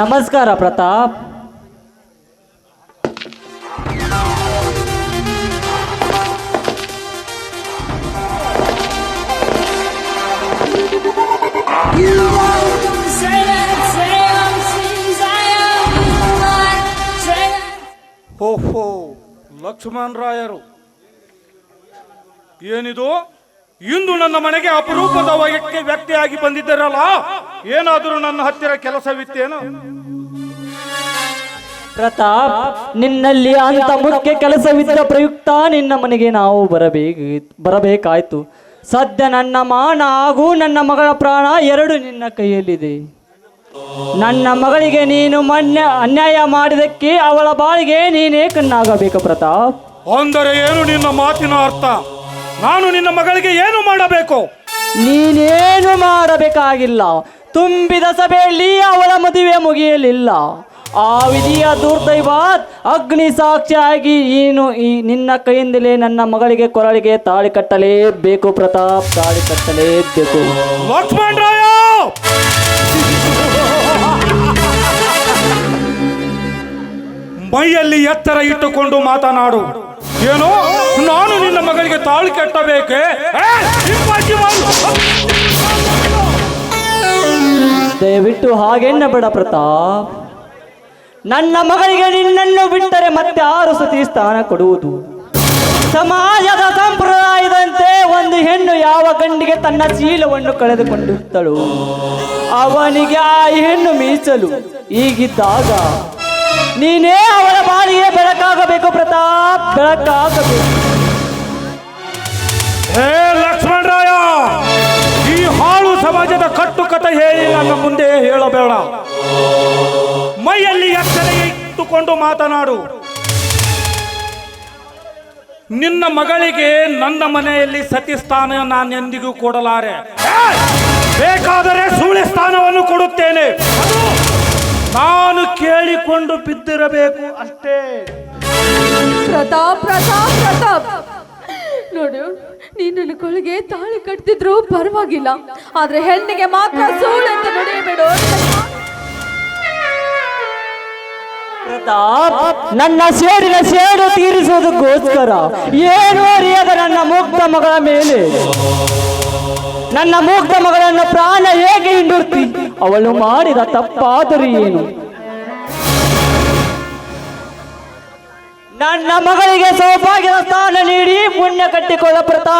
ನಮಸ್ಕಾರ ಪ್ರತಾಪ್. ಓಹೋ ಲಕ್ಷ್ಮಣ್ ರಾಯರು. ಏನಿದು? ಇಂದು ನನ್ನ ಮನೆಗೆ ಅಪರೂಪದ ವ್ಯಕ್ತಿಯಾಗಿ ಬಂದಿದ್ದರಲ್ಲ? ಏನಾದರೂ ನನ್ನ ಹತ್ತಿರ ಕೆಲಸವಿತ್ತೇನು? ಪ್ರತಾಪ್ ನಿನ್ನಲ್ಲಿ ಅಂತ ಮುಖ್ಯ ಕೆಲಸವಿದ್ದ ಪ್ರಯುಕ್ತ ನಿನ್ನ ಮನೆಗೆ ನಾವು ಬರಬೇಕು ಬರಬೇಕಾಯ್ತು. ಸದ್ಯ ನನ್ನ ಮಾನ ಹಾಗೂ ನನ್ನ ಮಗಳ ಪ್ರಾಣ ಎರಡು ನಿನ್ನ ಕೈಯಲ್ಲಿದೆ. ನನ್ನ ಮಗಳಿಗೆ ನೀನು ಮನ್ಯ ಅನ್ಯಾಯ ಮಾಡಿದಕ್ಕೆ ಅವಳ ಬಾಳಿಗೆ ನೀನೇ ಕಣ್ಣಾಗಬೇಕು ಪ್ರತಾಪ್. ಅಂದರೆ ಏನು ನಿನ್ನ ಮಾತಿನ ಅರ್ಥ? ನಾನು ನಿನ್ನ ಮಗಳಿಗೆ ಏನು ಮಾಡಬೇಕು? ನೀನೇನು ಮಾಡಬೇಕಾಗಿಲ್ಲ. ತುಂಬಿದ ಸಭೆಯಲ್ಲಿ ಅವಳ ಮದುವೆ ಮುಗಿಯಲಿಲ್ಲ. ಆ ವಿಧಿಯ ದುರ್ದೈವಾತ್ ಅಗ್ನಿ ಸಾಕ್ಷಿಯಾಗಿ ಏನು ಈ ನಿನ್ನ ಕೈಯಿಂದಲೇ ನನ್ನ ಮಗಳಿಗೆ ಕೊರಳಿಗೆ ತಾಳಿ ಕಟ್ಟಲೇಬೇಕು ಪ್ರತಾಪ್. ತಾಳಿ ಕಟ್ಟಲೇಬೇಕು. ಮೈಯಲ್ಲಿ ಎತ್ತರ ಇಟ್ಟುಕೊಂಡು ಮಾತನಾಡು. ಏನು? ನಾನು ನಿನ್ನ ಮಗಳಿಗೆ ತಾಳಿ ಕಟ್ಟಬೇಕೆ? ದಯವಿಟ್ಟು ಹಾಗೆನ್ನ ಬೇಡ ಪ್ರತಾಪ್. ನನ್ನ ಮಗಳಿಗೆ ನಿನ್ನನ್ನು ಬಿಟ್ಟರೆ ಮತ್ತೆ ಆರು ಸತಿ ಸ್ಥಾನ ಕೊಡುವುದು. ಸಮಾಜದ ಸಂಪ್ರದಾಯದಂತೆ ಒಂದು ಹೆಣ್ಣು ಯಾವ ಗಂಡಿಗೆ ತನ್ನ ಚೀಲವನ್ನು ಕಳೆದುಕೊಂಡಿರುತ್ತಳು, ಅವನಿಗೆ ಆ ಹೆಣ್ಣು ಮೀಸಲು ಈಗಿದ್ದಾಗ ನೀನೇ ಅವಳ ಬಾಳಿಗೆ ಬೆಳಕಾಗಬೇಕು ಪ್ರತಾಪ್, ಬೆಳಕಾಗಬೇಕು. ಹೇ ಲಕ್ಷ್ಮಣ್ ರಾಯ ಈ ಹಾಳು ಸಮಾಜದ ಕಟ್ಟುಕತೆ ಹೇಳಿ ನನ್ನ ಮುಂದೆ ಹೇಳಬೇಡ. ಮೈಯಲ್ಲಿ ಎಚ್ಚರ ಇಟ್ಟುಕೊಂಡು ಮಾತನಾಡು. ನಿನ್ನ ಮಗಳಿಗೆ ನನ್ನ ಮನೆಯಲ್ಲಿ ಸತಿ ಸ್ಥಾನ ನಾನೆಂದಿಗೂ ಕೊಡಲಾರೆ. ಬೇಕಾದರೆ ಸುಳಿ ಸ್ಥಾನವನ್ನು ಕೊಡುತ್ತೇನೆ. ನಾನು ಕೇಳಿಕೊಂಡು ಬಿದ್ದಿರಬೇಕು ಅಷ್ಟೇ. ಪ್ರತಾಪ್ ಪ್ರತಾಪ್ ಪ್ರತಾಪ್. ನೋಡು ನೀನು ಕೊಳಗೆ ತಾಳಿ ಕಟ್ತಿದ್ರು ಪರವಾಗಿಲ್ಲ. ಆದ್ರೆ ಹೆಣ್ಣಿಗೆ ಮಾತ್ರ ಸೋಳು ಅಂತ. ನಡೆಯಬೇಡ ನನ್ನ ಸೇಡಿನ ಸೇಡು ತೀರಿಸುವುದಕ್ಕೋಸ್ಕರ ಏನು ಅರಿಯದ ನನ್ನ ಮುಗ್ಧ ಮಗಳ ಮೇಲೆ. ನನ್ನ ಮುಗ್ಧ ಮಗಳನ್ನು ಪ್ರಾಣ ಹೇಗೆ ಹಿಂಡುರ್ತಿ ಅವಳು ಮಾಡಿದ ತಪ್ಪಾದರೂ ಏನು? ನನ್ನ ಮಗಳಿಗೆ ಸೌಭಾಗ್ಯದ ಸ್ಥಾನ ನೀಡಿ ಪುಣ್ಯ ಕಟ್ಟಿಕೊಳ್ಳ ಪ್ರತಾ.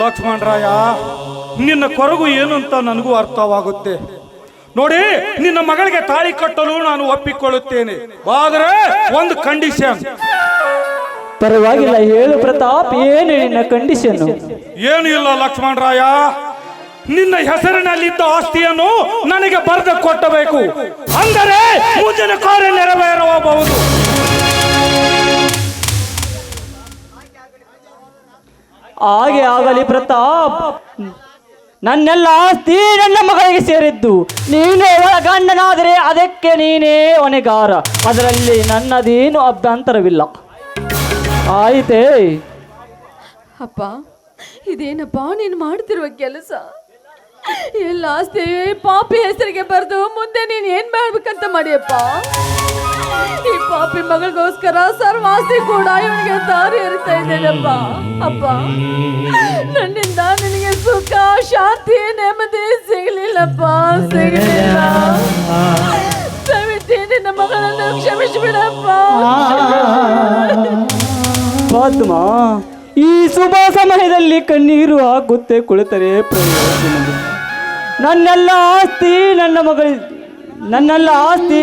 ಲಕ್ಷ್ಮಣ ರಾಯ ನಿನ್ನ ಕೊರಗು ಏನು ಅಂತ ನನಗೂ ಅರ್ಥವಾಗುತ್ತೆ. ನೋಡಿ ನಿನ್ನ ಮಗಳಿಗೆ ತಾಳಿ ಕಟ್ಟಲು ನಾನು ಒಪ್ಪಿಕೊಳ್ಳುತ್ತೇನೆ. ಆದರೆ ಒಂದು ಕಂಡೀಷನ್ ಪರವಾಗಿಲ್ಲ ಹೇಳು ಪ್ರತಾಪ್ ಏನು ನಿನ್ನ ಕಂಡೀಷನ್ ಏನು ಇಲ್ಲ ಲಕ್ಷ್ಮಣ ರಾಯ ನಿನ್ನ ಹೆಸರಿನಲ್ಲಿದ್ದ ಆಸ್ತಿಯನ್ನು ನನಗೆ ಬರೆದು ಕೊಟ್ಟಬೇಕು. ಅಂದರೆ ಮುಂದಿನ ಕಾರ್ಯ ನೆರವೇರಬಹುದು. ಹಾಗೆ ಆಗಲಿ ಪ್ರತಾಪ್. ನನ್ನೆಲ್ಲ ಆಸ್ತಿ ನನ್ನ ಮಗಳಿಗೆ ಸೇರಿದ್ದು. ನೀನೇ ಅವಳ ಗಂಡನಾದರೆ ಅದಕ್ಕೆ ನೀನೇ ಹೊಣೆಗಾರ. ಅದರಲ್ಲಿ ನನ್ನದೇನು ಅಭ್ಯಂತರವಿಲ್ಲ. ಆಯಿತೇ. ಅಪ್ಪ ಇದೇನಪ್ಪ ನೀನು ಮಾಡ್ತಿರುವ ಕೆಲಸ? ಎಲ್ಲ ಆಸ್ತಿ ಪಾಪಿ ಹೆಸರಿಗೆ ಬರೆದು ಮುಂದೆ ನೀನು ಏನ್ ಮಾಡ್ಬೇಕಂತ ಮಾಡಿಯಪ್ಪ ಈ ಪಾಪಿ ಮಗಳಿಗೋಸ್ಕರ ಸರ್ವ ಕೂಡ ಇವನಿಗೆ ದಾರಿ ಇರ್ತಾ ಇದ್ದೇನಪ್ಪ ಅಪ್ಪ ನನ್ನಿಂದ ನಿನಗೆ ಸುಖ ಶಾಂತಿ ನೆಮ್ಮದಿ ಸಿಗಲಿಲ್ಲಪ್ಪ ಸಿಗಲಿಲ್ಲ ದಯವಿಟ್ಟು ನಿನ್ನ ಮಗಳನ್ನು ಕ್ಷಮಿಸ್ಬಿಡಪ್ಪ ಪದ್ಮ ಈ ಶುಭ ಸಮಯದಲ್ಲಿ ಕಣ್ಣೀರು ಹಾಕುತ್ತೆ ಕುಳಿತರೆ ಪ್ರಯೋಜನವಿಲ್ಲ. ನನ್ನೆಲ್ಲ ಆಸ್ತಿ, ನನ್ನ ಮಗಳ ನನ್ನೆಲ್ಲ ಆಸ್ತಿ.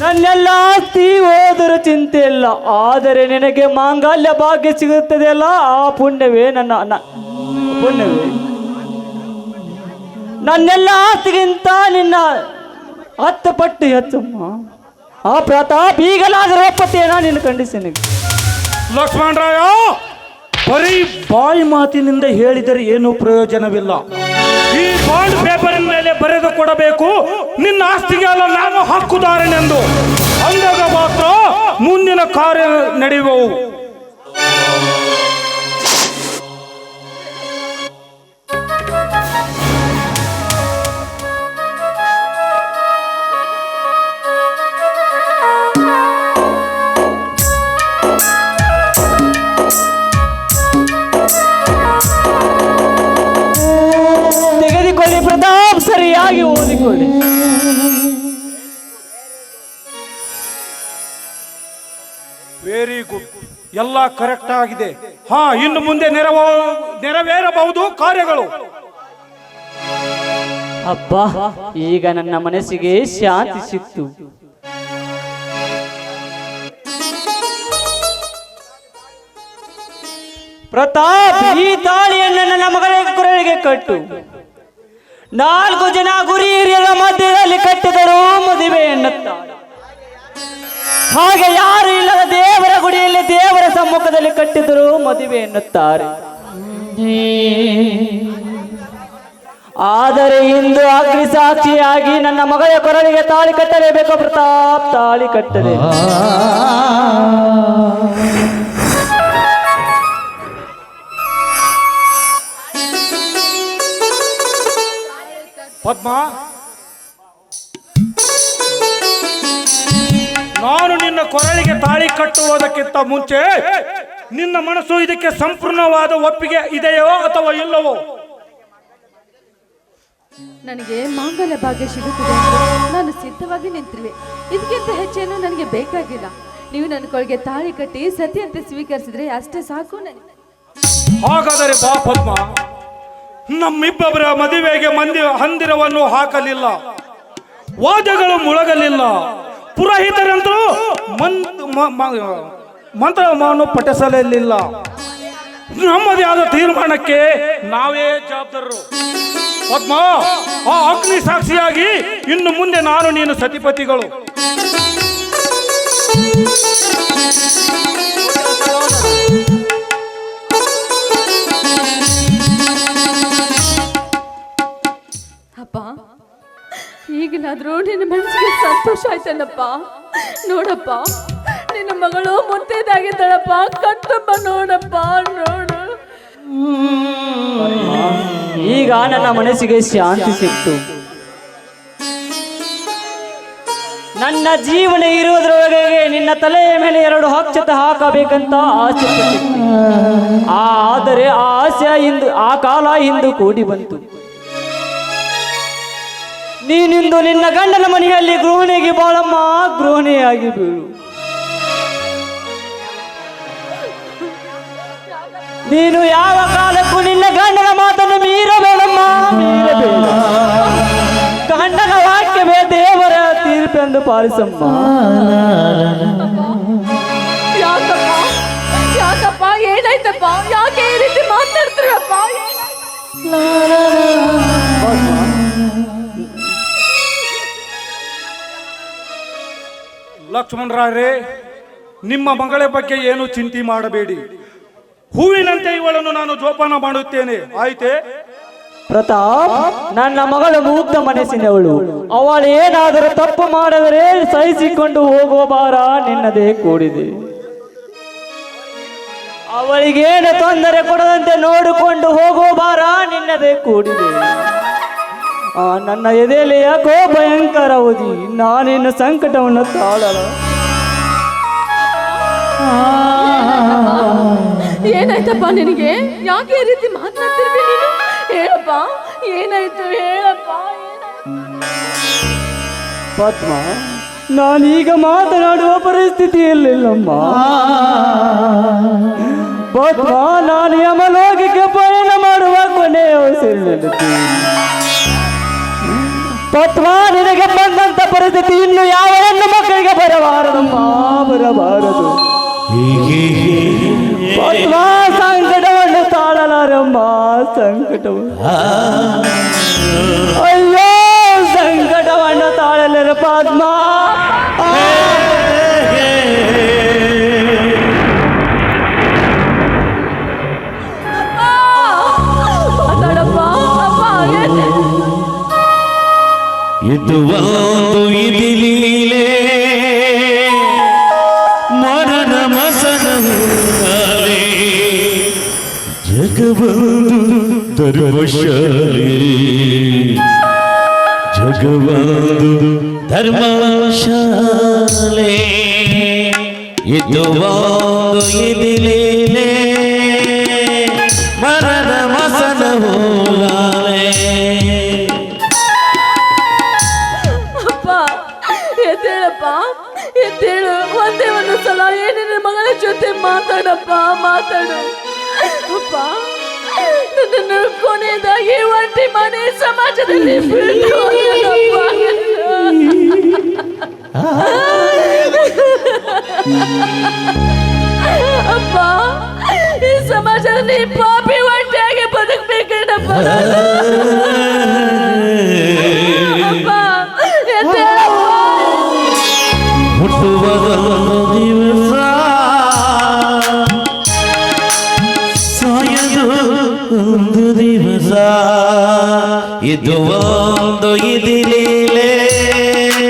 ನನ್ನೆಲ್ಲ ಆಸ್ತಿ, ಹೋದರೂ ಚಿಂತೆ ಇಲ್ಲ. ಆದರೆ ನಿನಗೆ ಮಾಂಗಲ್ಯ ಭಾಗ್ಯ ಸಿಗುತ್ತದೆ ಅಲ್ಲ? ಆ ಪುಣ್ಯವೇ ನನ್ನ ಪುಣ್ಯವೇ. ನನ್ನೆಲ್ಲ ಆಸ್ತಿಗಿಂತ ನಿನ್ನ ಹತ್ತು ಪಟ್ಟು ಹೆಚ್ಚಮ್ಮ ಆ ಪ್ರತಾಪ್ ಈಗಲಾದರೂ ಒಪ್ಪತ್ತೇನಾ? ನಿನ್ನ ಕಂಡೀಷನ್ಗೆ ಲಕ್ಷ್ಮಣ್ ರಾಯ ಬರೀ ಬಾಯಿ ಮಾತಿನಿಂದ ಹೇಳಿದರೆ ಏನು ಪ್ರಯೋಜನವಿಲ್ಲ. ಈ ಬಾಂಡ್ ಪೇಪರ್ ಮೇಲೆ ಬರೆದು ಕೊಡಬೇಕು. ನಿನ್ನ ಆಸ್ತಿಗೆ ಅಲ್ಲ, ನಾನು ಹಕ್ಕುದಾರನೆಂದು ಅಂದಾಗ ಮಾತ್ರ ಮುಂದಿನ ಕಾರ್ಯ ನಡೆಯುವವು. ಎಲ್ಲ ಕರೆಕ್ಟ್ ಆಗಿದೆ. ಹಾ, ಇನ್ನು ಮುಂದೆ ನೆರವ, ನೆರವೇರಬಹುದು ಕಾರ್ಯಗಳು. ಅಪ್ಪ ಈಗ ನನ್ನ ಮನಸ್ಸಿಗೆ ಶಾಂತಿ ಸಿಕ್ತು. ಪ್ರತಾಪ್, ಈ ತಾಳಿಯನ್ನು ನನ್ನ ಮಗಳ ಕುರಳಿಗೆ ಕಟ್ಟು. ನಾಲ್ಕು ಜನ ಗುರಿ ಹಿರಿಯರ ಮಧ್ಯದಲ್ಲಿ ಕಟ್ಟಿದರು ಮದುವೆ ಎನ್ನುತ್ತಾರೆ ಹಾಗೆ ಯಾರು ಇಲ್ಲದ ದೇವರ ಗುಡಿಯಲ್ಲಿ ದೇವರ ಸಮ್ಮುಖದಲ್ಲಿ ಕಟ್ಟಿದರು ಮದುವೆ ಎನ್ನುತ್ತಾರೆ. ಆದರೆ ಇಂದು ಅಗ್ನಿ ಸಾಕ್ಷಿಯಾಗಿ ನನ್ನ ಮಗಳ ಕೊರಳಿಗೆ ತಾಳಿ ಕಟ್ಟಲೇಬೇಕು ಪ್ರತಾಪ್, ತಾಳಿ ಕಟ್ಟದೆ. ಪದ್ಮ ನಿನ್ನ ಕೊರಳಿಗೆ ತಾಳಿ ಕಟ್ಟುವುದಕ್ಕಿಂತ ಮುಂಚೆ ನಿನ್ನ ಮನಸ್ಸು ಇದಕ್ಕೆ ಸಂಪೂರ್ಣವಾದ ಒಪ್ಪಿಗೆ ಇದೆಯೋ ಅಥವಾ ಇಲ್ಲವೋ? ನನಗೆ ಮಾಂಗಲ್ಯ ಭಾಗ್ಯ ಸಿಗುತ್ತದೆ ನಾನು ಸಿದ್ಧವಾಗಿ ನಿಂತಿರುವೆ. ಇದಕ್ಕಿಂತ ಹೆಚ್ಚೇನು ನನಗೆ ಬೇಕಾಗಿಲ್ಲ. ನೀವು ನನ್ನ ಕೊಳಗೆ ತಾಳಿ ಕಟ್ಟಿ ಸತಿಯಂತೆ ಸ್ವೀಕರಿಸಿದ್ರೆ ಅಷ್ಟೇ ಸಾಕು ನನಗೆ. ಹಾಗಾದರೆ ಬಾ ಪದ್ಮ. ನಮ್ಮಿಬ್ಬರ ಮದುವೆಗೆ ಮಂದಿ ಹಂದಿರವನ್ನು ಹಾಕಲಿಲ್ಲ. ವಾದಗಳು ಮುಳಗಲಿಲ್ಲ. ಪುರೋಹಿತರಂತರೂ ಮಂತ್ರವನ್ನು ಪಠಿಸಲಿಲ್ಲ. ನಮ್ಮದೇ ಆದ ತೀರ್ಮಾನಕ್ಕೆ ನಾವೇ ಜವಾಬ್ದಾರರು. ಪದ್ಮ, ಆ ಅಗ್ನಿ ಸಾಕ್ಷಿಯಾಗಿ ಇನ್ನು ಮುಂದೆ ನಾನು ನೀನು ಸತಿಪತಿಗಳು. ಈಗಲಾದ್ರೂ ನಿನ್ನ ಮನಸ್ಸಿಗೆ ಸಂತೋಷ ಆಯ್ತಲ್ಲಪ್ಪ? ನೋಡಪ್ಪ, ನಿನ್ನ ಮಗಳು ಮುತ್ತೈದಾಗಿದ್ದಾಳಪ್ಪ ಕಟ್ಟಪ್ಪ ನೋಡಪ್ಪ, ನೋಡು. ಈಗ ನನ್ನ ಮನಸ್ಸಿಗೆ ಶಾಂತಿ ಸಿಕ್ತು. ನನ್ನ ಜೀವನ ಇರುವುದರೊಳಗೆ ನಿನ್ನ ತಲೆಯ ಮೇಲೆ ಎರಡು ಹಕ್ಷತ ಹಾಕಬೇಕಂತ ಆಸೆ. ಆದರೆ ಆ ಆಸೆ ಇಂದು, ಆ ಕಾಲ ಇಂದು ಕೂಡಿ ಬಂತು. ನೀನಿಂದು ನಿನ್ನ ಗಂಡನ ಮನೆಯಲ್ಲಿ ಗೃಹಿಣಿಗೆ ಬಾಳಮ್ಮ ಗೃಹಿಣಿಯಾಗಿ ಬೀಳು. ನೀನು ಯಾವ ಕಾಲಕ್ಕೂ ನಿನ್ನ ಗಂಡನ ಮಾತನ್ನು ಮೀರಬೇಡಮ್ಮ. ಮೀರಬೇಡ. ಗಂಡನ ವಾಕ್ಯವೇ ದೇವರ ತೀರ್ಪೆಂದು ಪಾಲಿಸಮ್ಮ. ಯಾಕಪ್ಪ? ಯಾಕಪ್ಪ? ಏನಾಯ್ತಪ್ಪ? ಯಾಕೆ ಈ ರೀತಿ ಮಾತಾಡ್ತೀರಪ್ಪ? ಲಕ್ಷ್ಮಣರಾಯರೇ ನಿಮ್ಮ ಮಗಳ ಬಗ್ಗೆ ಏನು ಚಿಂತೆ ಮಾಡಬೇಡಿ. ಹೂವಿನಂತೆ ಇವಳನ್ನು ನಾನು ಜೋಪಾನ ಮಾಡುತ್ತೇನೆ. ಆಯ್ತೆ? ಪ್ರತಾಪ್, ನನ್ನ ಮಗಳು ಮುಗ್ಧ ಮನಸ್ಸಿನವಳು. ಅವಳು ಏನಾದರೂ ತಪ್ಪು ಮಾಡಿದರೆ ಸಹಿಸಿಕೊಂಡು ಹೋಗೋ ಭಾರ ನಿನ್ನದೇ ಕೂಡಿದೆ. ಅವಳಿಗೇನು ತೊಂದರೆ ಕೊಡದಂತೆ ನೋಡಿಕೊಂಡು ಹೋಗೋ ಭಾರ ನಿನ್ನದೇ ಕೂಡಿದೆ. ಆ ನನ್ನ ಎದೆಯಲ್ಲಿ ಯಾಕೋ ಭಯಂಕರ ಓದಿ ನಾನಿನ್ನ ಸಂಕಟವನ್ನು ತಾಳಲ ಏನಾಯ್ತಪ್ಪ ನಿನಗೆ ಯಾಕೆ ಈ ರೀತಿ ಮಾತನಾಡ್ತಿರ್ವಿ ನೀನು ಹೇಳಪ್ಪ ಏನಾಯ್ತು ಹೇಳಪ್ಪ? ಪದ್ಮ ನಾನೀಗ ಮಾತನಾಡುವ ಪರಿಸ್ಥಿತಿಯಲ್ಲಿಲ್ಲಮ್ಮ ಪದ್ಮ ನಾನು ಯಮಲೋಕಕ್ಕೆ ಪಯಣ ಮಾಡುವ ಕೊನೆಯ ಉಸಿರಿನಲ್ಲಿದ್ದೀನಿ ಪದ್ಮ ನಿನಗೆ ಬಂದಂತ ಪರಿಸ್ಥಿತಿ ಇನ್ನು ಯಾವ ಹೆಣ್ಣು ಮಕ್ಕಳಿಗೆ ಬರಬಾರದಮ್ಮ ಬರಬಾರದು? ಪದ್ಮ ಸಂಕಟವನ್ನು ತಾಳಲಾರಮ್ಮ ಸಂಕಟವನ್ನು ಅಯ್ಯೋ ಸಂಕಟವನ್ನು ತಾಳಲರ ಪದ್ಮ. ಧರ್ಮಶಾಲೆ ಜಗವಂದು ಧರ್ಮಶಾಲೆ ಇದು ಒಂದು ಇದಿಲೀಲೆ ಮರಣ ಮಸನವೇ ಅಪ್ಪ ಎದ್ದೇಳಪ್ಪ ಎದ್ದೇಳಪ್ಪ ಎದ್ದೇಳು ಒಂದೇ ಒಂದು ಸಲ ಏನಿನ ಮಗಳ ಜೊತೆ ಮಾತಾಡಪ್ಪ ಮಾತಾಡು ಅಪ್ಪ ನನ್ನನ್ನು ಕೊನೆಯದಾಗಿ ಒಂಟಿ ಮನೆ ಸಮಾಜದಲ್ಲಿ. ಅಪ್ಪ ಈ ಸಮಾಜದಲ್ಲಿ ಪಾಪಿ ಒಂಟಿಯಾಗಿ ಬದುಕ್ಬೇಕೇನಪ್ಪ ಒಂದು